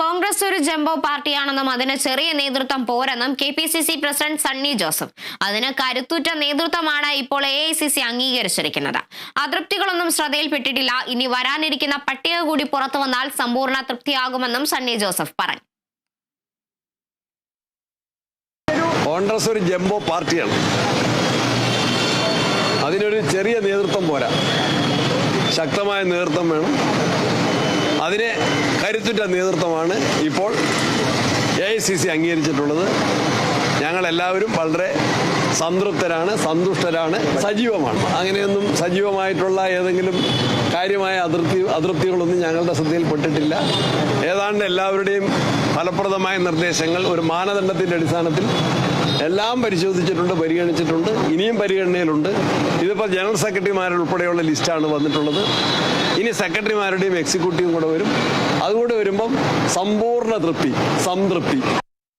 കോൺഗ്രസ് ഒരു ജംബോ പാർട്ടിയാണെന്നും അതിന് ചെറിയ നേതൃത്വം പോരെന്നും K P C C president Sunny Joseph. അതിന് കരുത്തുറ്റ നേതൃത്വമാണ് ഇപ്പോൾ എ ഐ സി സി അംഗീകരിച്ചിരിക്കുന്നത്. അതൃപ്തികളൊന്നും ശ്രദ്ധയിൽപ്പെട്ടിട്ടില്ല. ഇനി വരാനിരിക്കുന്ന പട്ടിക കൂടി പുറത്തു വന്നാൽ സമ്പൂർണ തൃപ്തിയാകുമെന്നും സണ്ണി ജോസഫ് പറഞ്ഞു. കോൺഗ്രസ് ഒരു ജംബോ പാർട്ടിയാണ്. അതിനൊരു ചെറിയ നേതൃത്വം പോരാ. ശക്തമായ നേതൃത്വം വേണം. അതിന് കരുത്തുറ്റ നേതൃത്വമാണ് ഇപ്പോൾ എ ഐ സി സി അംഗീകരിച്ചിട്ടുള്ളത്. ഞങ്ങളെല്ലാവരും വളരെ സംതൃപ്തരാണ് സന്തുഷ്ടരാണ് സജീവമാണ്. അങ്ങനെയൊന്നും സജീവമായിട്ടുള്ള ഏതെങ്കിലും കാര്യമായ അതൃപ്തി അതൃപ്തികളൊന്നും ഞങ്ങളുടെ ശ്രദ്ധയിൽപ്പെട്ടിട്ടില്ല. ഏതാണ്ട് എല്ലാവരുടെയും ഫലപ്രദമായ നിർദ്ദേശങ്ങൾ ഒരു മാനദണ്ഡത്തിന്റെ അടിസ്ഥാനത്തിൽ എല്ലാം പരിശോധിച്ചിട്ടുണ്ട് പരിഗണിച്ചിട്ടുണ്ട് ഇനിയും പരിഗണനയിലുണ്ട്. ഇതിപ്പോൾ ജനറൽ സെക്രട്ടറിമാരുൾപ്പെടെയുള്ള ലിസ്റ്റാണ് വന്നിട്ടുള്ളത്. ഇനി സെക്രട്ടറിമാരുടെയും എക്സിക്യൂട്ടീവും കൂടെ വരും. അതുകൂടെ വരുമ്പം സമ്പൂർണ തൃപ്തി സംതൃപ്തി.